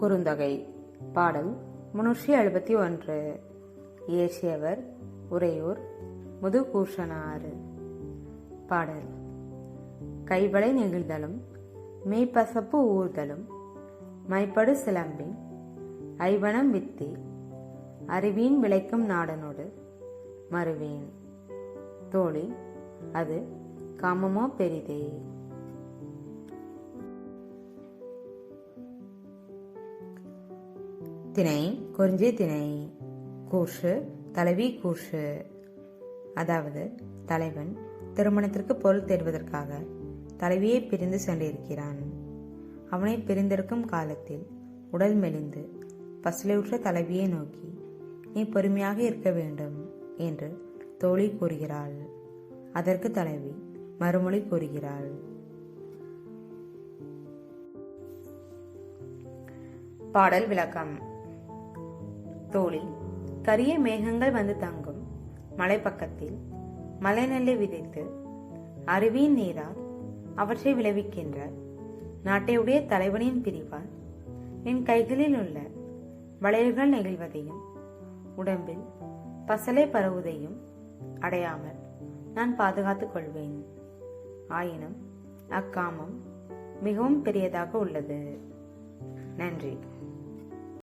குறுந்தொகை பாடல் முன்னூற்றி எழுபத்தி ஒன்று. இயேசியவர் உறையூர் முதுகூஷனாறு. பாடல் கைவளை நெகிழ்தலும் மெய்ப்பசப்பு ஊர்தலும் மைப்படு சிலம்பின் ஐவனம் வித்தி அறிவீன் விளைக்கும் நாடனோடு மறுவேன் தோழி அது காமமோ பெரிதே. திணை குறிஞ்சி திணை கூர்ஷு தலைவி கூர்ஷு. அதாவது தலைவன் திருமணத்திற்கு பொருள் தேடுவதற்காக தலைவியை பிரிந்து சென்றிருக்கிறான். அவனை பிரிந்திருக்கும் காலத்தில் உடல் மெலிந்து பசுலையுற்ற தலைவியை நோக்கி நீ பொறுமையாக இருக்க வேண்டும் என்று தோழி கூறுகிறாள். அதற்கு தலைவி மறுமொழி கூறுகிறாள். பாடல் விளக்கம். தோழி கரிய மேகங்கள் வந்து தங்கும். மலைப்பக்கத்தில் மலைநெல்லை விதைத்து அருவியின் நீரால் அவற்றை விளைவிக்கின்ற நாட்டையுடைய தலைவனின் பிரிவால் என் கைகளில் உள்ள வளையல்கள் நெகிழ்வதையும் உடம்பில் பசலை பரவுவதையும் அடையாமல் நான் பாதுகாத்துக் கொள்வேன். ஆயினும் அக்காமம் மிகவும் பெரியதாக உள்ளது. நன்றி.